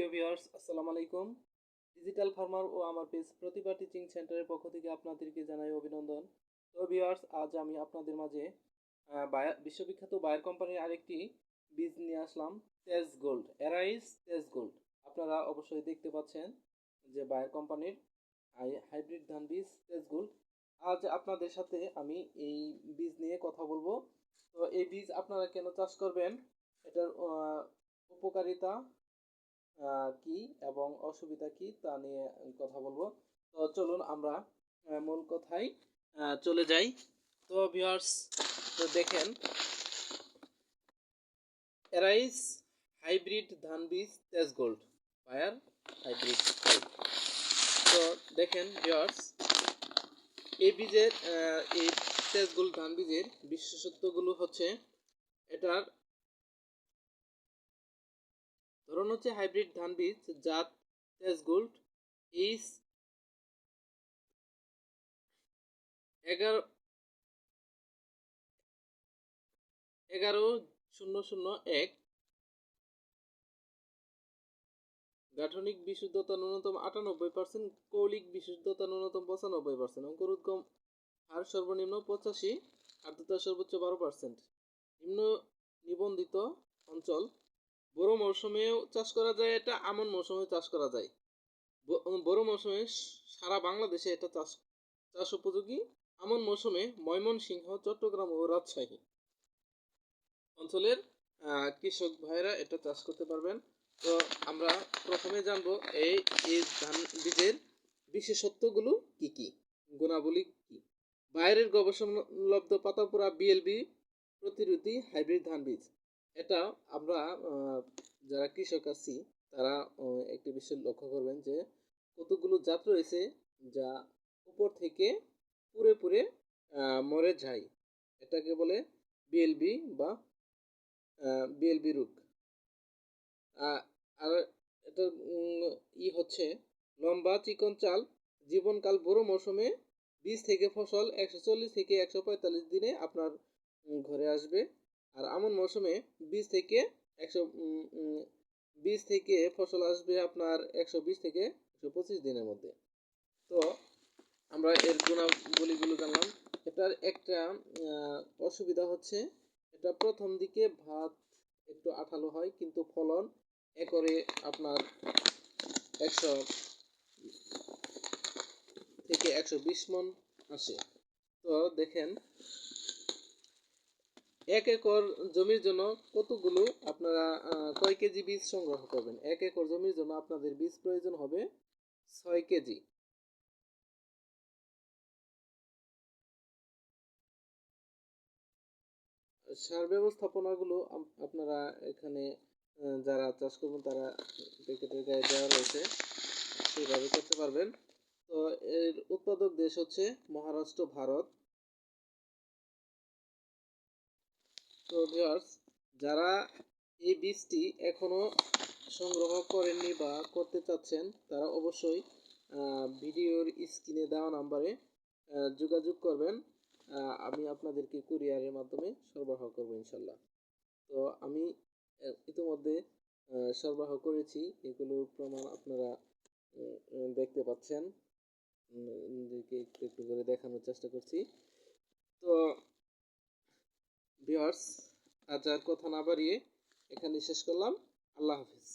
প্রিয় ভিউয়ার্স আসসালামু আলাইকুম। ডিজিটাল ফার্মার ও আমার পেজ প্রতিভা টিচিং সেন্টারের পক্ষ থেকে আপনাদেরকে জানাই অভিনন্দন। তো ভিউয়ার্স আজ আমি আপনাদের মাঝে আহ, বায়া- বিশ্ববিখ্যাত বায়ার কোম্পানির আরেকটি বীজ নিয়ে আসলাম তেজ গোল্ড এরাইস তেজ গোল্ড আপনারা অবশ্যই দেখতে পাচ্ছেন যে বায়ার কোম্পানির হাইব্রিড ধান বীজ তেজ গোল্ড আজ আপনাদের সাথে আমি এই বীজ নিয়ে কথা বলব। তো এই বীজ আপনারা কেন চাষ করবেন? এটার উপকারিতা কি এবং অসুবিধা কি তা নিয়ে কথা বলব। তো চলুন আমরা মূল কথাই চলে যাই। তো ভিউয়ার্স তো দেখেন, এরাইস হাইব্রিড ধান বীজ তেজ গোল্ড ফায়ার হাইব্রিড তো দেখেন ভিউয়ার্স এই বীজের এই তেজ গোল্ড ধান বীজের বিশেষত্বগুলো হচ্ছে, এটার ধরন হচ্ছে হাইব্রিড ধান বীজ, জাত তেজ গোল্ড এইচ এগারো এগারো, শূন্য শূন্য, এক। গাঠনিক বিশুদ্ধতা ন্যূনতম আটানব্বই পার্সেন্ট কৌলিক বিশুদ্ধতা ন্যূনতম পঁচানব্বই পার্সেন্ট অঙ্কুর উদ্গম হার সর্বনিম্ন পঁচাশি আর্দ্রতা সর্বোচ্চ বারো পার্সেন্ট নিম্ন নিবন্ধিত অঞ্চল বড় মৌসুমেও চাষ করা যায়, এটা আমন মৌসুমেও চাষ করা যায়। বড় মৌসুমে সারা বাংলাদেশে এটা চাষ চাষ উপযোগী। আমন মৌসুমে ময়মনসিংহ, চট্টগ্রাম ও রাজশাহী অঞ্চলের কৃষক ভাইরা এটা চাষ করতে পারবেন। তো আমরা প্রথমে জানব এই এই ধান বীজের বিশেষত্বগুলো কি কি? গুণাবলী কি? বাইরের গবেষণালব্ধ পাতাপুরা বিএলবি প্রতিরোধী হাইব্রিড ধান বীজ। এটা আমরা যারা কৃষক আছি, তারা একটি বিষয় লক্ষ্য করবেন যে কতগুলো জাত রয়েছে যা উপর থেকে পুরে পুরে মরে যায়। এটাকে বলে বিএলবি বা বিএলবি রোগ। আর এটা ই হচ্ছে লম্বা চিকন চাল, জীবনকাল বড় মৌসুমে বীজ থেকে ফসল একশো চল্লিশ থেকে একশো পঁয়তাল্লিশ দিনে আপনার ঘরে আসবে। আর আমন মৌসুমে বীজ থেকে একশো বীজ থেকে ফসল আসবে আপনার একশো বিশ থেকে একশো পঁচিশ দিনের মধ্যে। তো আমরা এর গুণাবলীগুলো জানলাম। এটার একটা অসুবিধা হচ্ছে এটা প্রথম দিকে ভাত একটু আঠালো হয়, কিন্তু ফলন একরে আপনার একশো থেকে একশো বিশ মন আসে। তো দেখেন এক একর জমির জন্য কতগুলো আপনারা কয় কেজি বীজ সংগ্রহ করবেন? এক একর জমির জন্য আপনাদের বীজ প্রয়োজন হবে ছয় কেজি। সার ব্যবস্থাপনাগুলো আপ- আপনারা এখানে যারা চাষ করবেন তারা প্যাকেটের গায়ে দেওয়া রয়েছে, সেইভাবে করতে পারবেন। তো এর উৎপাদক দেশ হচ্ছে মহারাষ্ট্র, ভারত। তো ভিউয়ার্স যারা এই বীজটি এখনও সংগ্রহ করেননি বা করতে চাচ্ছেন, তারা অবশ্যই ভিডিওর স্ক্রিনে দেওয়া নাম্বারে যোগাযোগ করবেন। আমি আপনাদেরকে কুরিয়ারের মাধ্যমে সরবরাহ করব ইনশাল্লাহ। তো আমি ইতিমধ্যে সরবরাহ করেছি। এগুলোর প্রমাণ আপনারা দেখতে পাচ্ছেন। একটু একটু করে দেখানোর চেষ্টা করছি। তো ভিউয়ার্স আজ আর কথা না বাড়িয়ে এখানে শেষ করলাম। আল্লাহ হাফিজ।